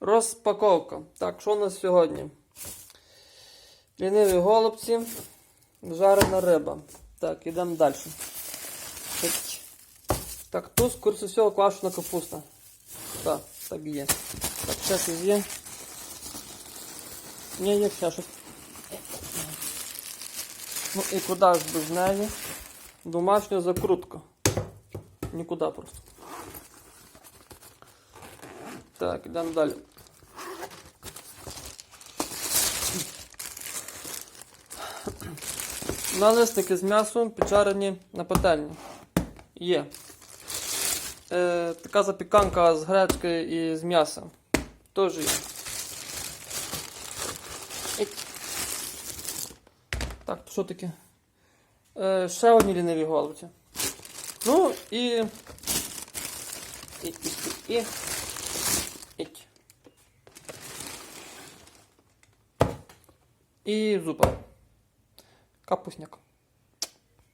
Розпаковка. Так, що у нас сьогодні? Ліниві голубці, жарена риба. Так, ідемо далі. Так, тут, скоріше всього, квашена капуста. Так, так є. Так, ще щось є. Ні, є ще щось. Ну і куди ж без неї? Домашня закрутка. Нікуди просто. Так, йдемо далі. Налисники з м'ясом піджарені на пательні. Є. Е, така запіканка з гречки і з м'яса. Теж є. Так, то що таке? Е, ще одні ліниві голубці. Ну і. І, і, і, і. І зупа. Капусняк.